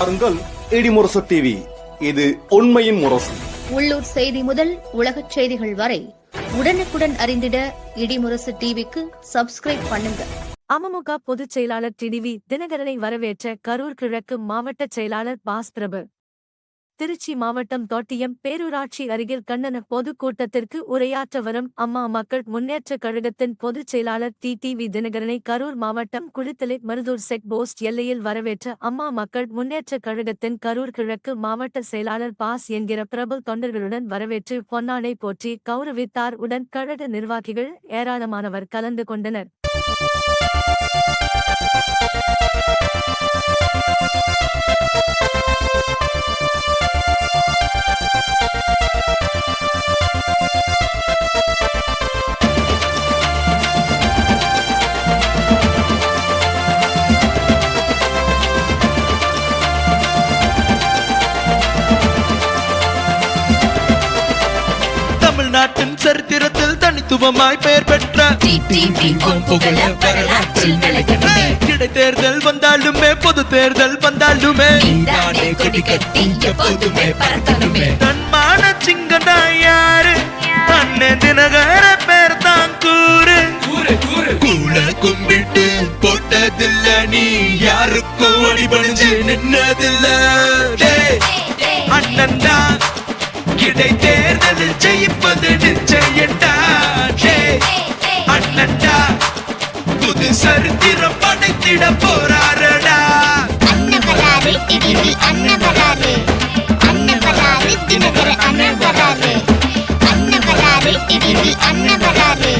பாருங்கள் இடிமுரசு டிவி இது உண்மையின் முரசு. உள்ளூர் செய்தி முதல் உலகச் செய்திகள் வரை உடனுக்குடன் அறிந்திட இடிமுரசு டிவிக்கு சப்ஸ்கிரைப் பண்ணுங்க. அமமுக பொதுச் செயலாளர் டிடிவி தினகரனை வரவேற்ற கரூர் கிழக்கு மாவட்ட செயலாளர் பாஸ் பிரபு. திருச்சி மாவட்டம் தொட்டியம் பேரூராட்சி அருகில் கண்ணன பொதுக்கூட்டத்திற்கு உரையாற்ற வரும் அம்மா மக்கள் முன்னேற்றக் கழகத்தின் பொதுச் செயலாளர் டி. டிவி தினகரனை கரூர் மாவட்டம் குளித்தலை மருதூர் செக் போஸ்ட் எல்லையில் வரவேற்ற அம்மா மக்கள் முன்னேற்றக் கழகத்தின் கரூர் கிழக்கு மாவட்ட செயலாளர் பாஸ் என்கிற பிரபல் தொண்டர்களுடன் வரவேற்று பொன்னாடை போற்றி கௌரவித்தார். உடன் கழக நிர்வாகிகள் ஏராளமானவர் கலந்து கொண்டனர். தமிழ்நாட்டின் சரித்திரத்தில் தனித்துவமாய் பெயர் பெற்ற இடைத்தேர்தல் வந்தாலுமே பொது தேர்தல் வந்தாலுமே தன்மான சிங்கனா யாரு அண்ணன் தினகர பேர் தான் கூறு கூல கும்பிட்டு போட்டதில்ல நீ யாருக்கும் அடிபணிஞ்சு நின்னதில்ல ஜெயிப்பது நிச்சயண்டா டேய், அண்ணன்டா புது சரித்திரம் படைத்திட போறாரடா. அன்னவராறு இடிவி அன்னவராறு அன்னவராறு தினகர அன்னவராறு அன்னவராறு இடிவி அன்னவராறு